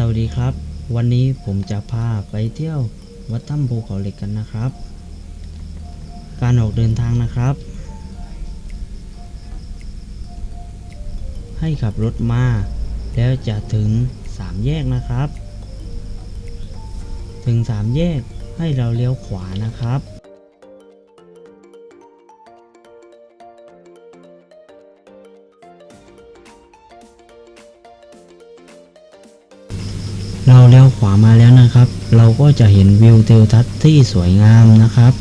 สวัสดีครับ วันนี้ผมจะพาไปเที่ยววัดถ้ำภูเขาเหล็กกันนะครับ การออกเดินทางนะครับ ให้ขับรถมา แล้วจะถึงสามแยกนะครับ ถึงสามแยกให้เราเลี้ยวขวานะครับ ขวามาแล้วนะครับ เราก็จะเห็นวิวทิวทัศน์ที่สวยงามนะครับ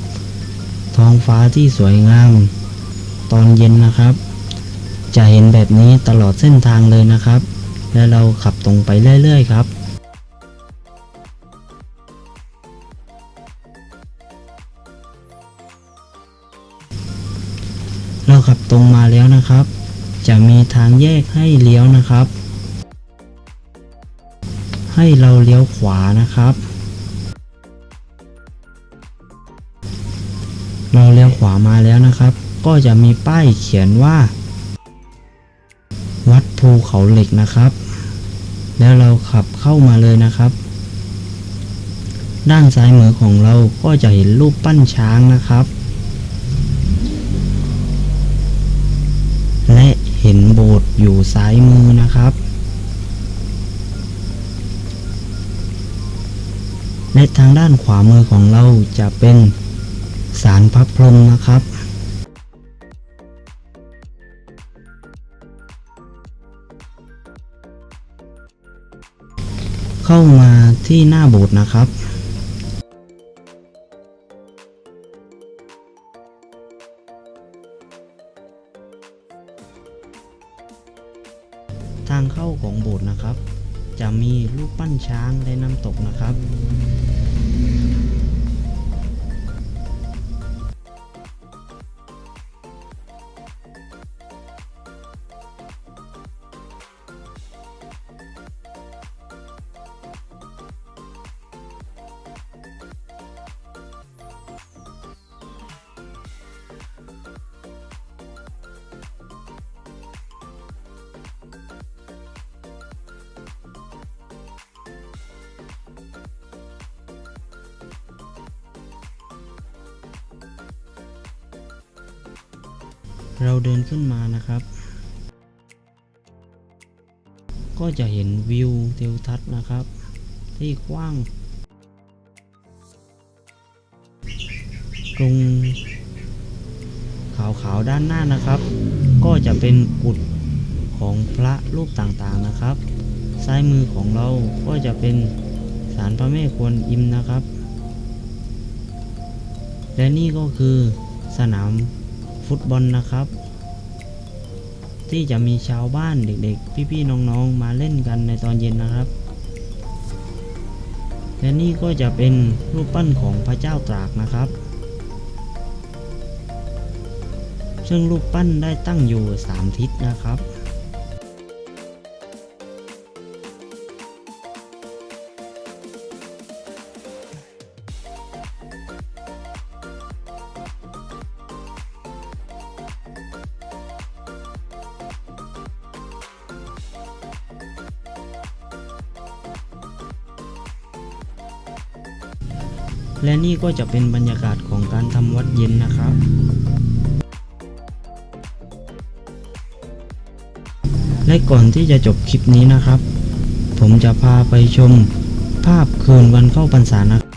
ท้องฟ้าที่สวยงาม ตอนเย็นนะครับ จะเห็นแบบนี้ตลอดเส้นทางเลยนะครับ และเราขับตรงไปเรื่อยๆครับเราขับตรงมาแล้วนะครับ จะมีทางแยกให้เลี้ยวนะครับ ให้เราเลี้ยวขวานะครับ เราเลี้ยวขวามาแล้วนะครับ ก็จะมีป้ายเขียนว่า วัดภูเขาเหล็กนะครับ แล้วเราขับเข้ามาเลยนะครับ ด้านซ้ายมือของเราก็จะเห็นรูปปั้นช้างนะครับ และเห็นโบสถ์อยู่ซ้ายมือนะครับ และทางด้านขวามือของเราจะเป็นสารพระพรหมนะครับ เข้ามาที่หน้าโบสถ์นะครับทางเข้าของโบสถ์นะครับ จะมีรูปปั้นช้างและน้ำตกนะครับ เราเดินขึ้นมานะครับ ก็จะเห็นวิวเทวทัศน์นะครับ ที่กว้าง ตรงขาวๆด้านหน้านะครับ ก็จะเป็นกุฏของพระรูปต่างๆนะครับ ซ้ายมือของเราก็จะเป็นศาลพระแม่กวนอิมนะครับ และนี่ก็คือสนาม ฟุตบอลนะครับ ที่จะมีชาวบ้านเด็กๆ พี่ๆน้องๆมาเล่นกันในตอนเย็นนะครับและนี่ก็จะเป็นรูปปั้นของพระเจ้าตรากนะครับ ซึ่งรูปปั้นได้ตั้งอยู่ 3 ทิศนะครับ และนี่ก็จะเป็นบรรยากาศของการทำวัดเย็นนะครับ และก่อนที่จะจบคลิปนี้นะครับ ผมจะพาไปชมภาพคืนวันเข้าพรรษานะครับ